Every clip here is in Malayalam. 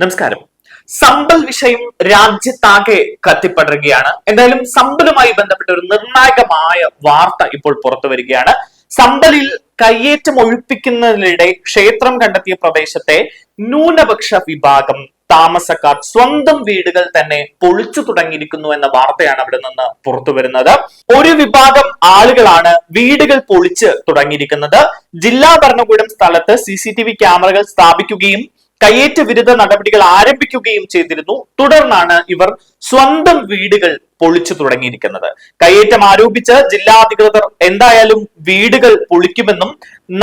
നമസ്കാരം. സമ്പൽ വിഷയം രാജ്യത്താകെ കത്തിപ്പടരുകയാണ്. എന്തായാലും സമ്പലുമായി ബന്ധപ്പെട്ട ഒരു നിർണായകമായ വാർത്ത ഇപ്പോൾ പുറത്തു വരികയാണ്. സമ്പലിൽ കയ്യേറ്റം ഒഴിപ്പിക്കുന്നതിനിടെ ക്ഷേത്രം കണ്ടെത്തിയ പ്രദേശത്തെ ന്യൂനപക്ഷ വിഭാഗം താമസക്കാർ സ്വന്തം വീടുകൾ തന്നെ പൊളിച്ചു തുടങ്ങിയിരിക്കുന്നു എന്ന വാർത്തയാണ് അവിടെ നിന്ന് പുറത്തു വരുന്നത്. ഒരു വിഭാഗം ആളുകളാണ് വീടുകൾ പൊളിച്ച് തുടങ്ങിയിരിക്കുന്നത്. ജില്ലാ ഭരണകൂടം സ്ഥലത്ത് സി സി ടി വി ക്യാമറകൾ സ്ഥാപിക്കുകയും കയ്യേറ്റ വിരുദ്ധ നടപടികൾ ആരംഭിക്കുകയും ചെയ്തിരുന്നു. തുടർന്നാണ് ഇവർ സ്വന്തം വീടുകൾ പൊളിച്ചു തുടങ്ങിയിരിക്കുന്നത്. കയ്യേറ്റം ആരോപിച്ച് ജില്ലാ അധികൃതർ എന്തായാലും വീടുകൾ പൊളിക്കുമെന്നും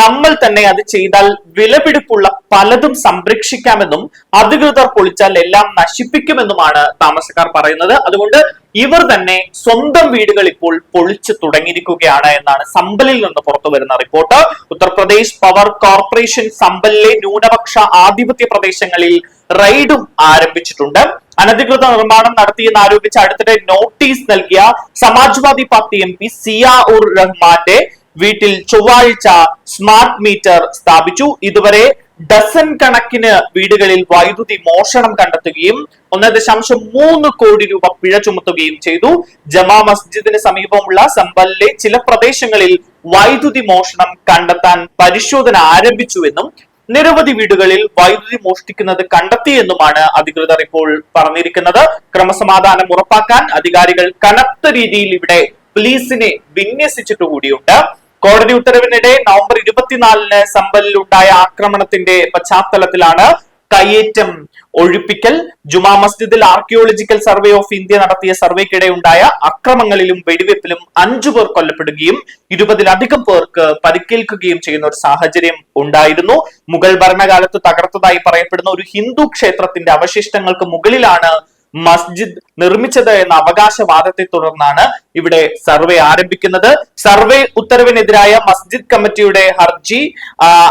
നമ്മൾ തന്നെ അത് ചെയ്താൽ വിലപിടിപ്പുള്ള പലതും സംരക്ഷിക്കാമെന്നും അധികൃതർ പൊളിച്ചാൽ എല്ലാം നശിപ്പിക്കുമെന്നുമാണ് താമസക്കാർ പറയുന്നത്. അതുകൊണ്ട് ഇവർ തന്നെ സ്വന്തം വീടുകൾ ഇപ്പോൾ പൊളിച്ചു തുടങ്ങിയിരിക്കുകയാണ് എന്നാണ് സമ്പലിൽ നിന്ന് പുറത്തു വരുന്ന റിപ്പോർട്ട്. ഉത്തർപ്രദേശ് പവർ കോർപ്പറേഷൻ സമ്പലിലെ ന്യൂനപക്ഷ ആധിപത്യ പ്രദേശങ്ങളിൽ റെയ്ഡും ആരംഭിച്ചിട്ടുണ്ട്. അനധികൃത നിർമ്മാണം നടത്തിയെന്ന് ആരോപിച്ച് അടുത്തിടെ നോട്ടീസ് നൽകിയ Samajwadi party M P Zia ur റഹ്മാന്റെ വീട്ടിൽ ചൊവ്വാഴ്ച സ്മാർട്ട് മീറ്റർ സ്ഥാപിച്ചു. ഇതുവരെ ഡസൻ കണക്കിന് വീടുകളിൽ വൈദ്യുതി മോഷണം കണ്ടെത്തുകയും ഒന്ന് ദശാംശം മൂന്ന് കോടി രൂപ പിഴ ചുമത്തുകയും ചെയ്തു. ജമാ മസ്ജിദിന് സമീപമുള്ള സമ്പലിലെ ചില പ്രദേശങ്ങളിൽ വൈദ്യുതി മോഷണം കണ്ടെത്താൻ പരിശോധന ആരംഭിച്ചുവെന്നും നിരവധി വീടുകളിൽ വൈദ്യുതി മോഷ്ടിക്കുന്നത് കണ്ടെത്തിയെന്നുമാണ് അധികൃതർ ഇപ്പോൾ പറഞ്ഞിരിക്കുന്നത്. ക്രമസമാധാനം ഉറപ്പാക്കാൻ അധികാരികൾ കനത്ത രീതിയിൽ ഇവിടെ പോലീസിനെ വിന്യസിച്ചിട്ടു കൂടിയുണ്ട് കോടതി ഉത്തരവിനിടെ നവംബർ ഇരുപത്തിനാലിന് സമ്പലിൽ ഉണ്ടായ ആക്രമണത്തിന്റെ പശ്ചാത്തലത്തിലാണ് കയ്യേറ്റം ഒഴിപ്പിക്കൽ. ജുമാ മസ്ജിദിൽ ആർക്കിയോളജിക്കൽ സർവേ ഓഫ് ഇന്ത്യ നടത്തിയ സർവേക്കിടെ ഉണ്ടായ അക്രമങ്ങളിലും വെടിവെപ്പിലും അഞ്ചു പേർ കൊല്ലപ്പെടുകയും ഇരുപതിലധികം പേർക്ക് പരിക്കേൽക്കുകയും ചെയ്യുന്ന ഒരു സാഹചര്യം ഉണ്ടായിരുന്നു. മുഗൾ ഭരണകാലത്ത് തകർത്തതായി പറയപ്പെടുന്ന ഒരു ഹിന്ദു ക്ഷേത്രത്തിന്റെ അവശിഷ്ടങ്ങൾക്ക് മുകളിലാണ് മസ്ജിദ് നിർമ്മിച്ചത് എന്ന അവകാശവാദത്തെ തുടർന്നാണ് ഇവിടെ സർവേ ആരംഭിക്കുന്നത്. സർവേ ഉത്തരവിനെതിരായ മസ്ജിദ് കമ്മിറ്റിയുടെ ഹർജി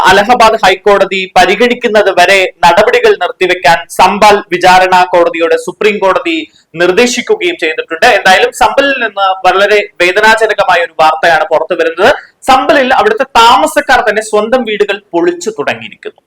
അലഹബാദ് ഹൈക്കോടതി പരിഗണിക്കുന്നത് വരെ നടപടികൾ നിർത്തിവെക്കാൻ സമ്പൽ വിചാരണ കോടതിയുടെ സുപ്രീം കോടതി നിർദ്ദേശിക്കുകയും ചെയ്തിട്ടുണ്ട്. എന്തായാലും സമ്പലിൽ നിന്ന് വളരെ വേദനാജനകമായ ഒരു വാർത്തയാണ് പുറത്തു വരുന്നത് സമ്പലിൽ അവിടുത്തെ താമസക്കാർ തന്നെ സ്വന്തം വീടുകൾ പൊളിച്ചു തുടങ്ങിയിരിക്കുന്നു.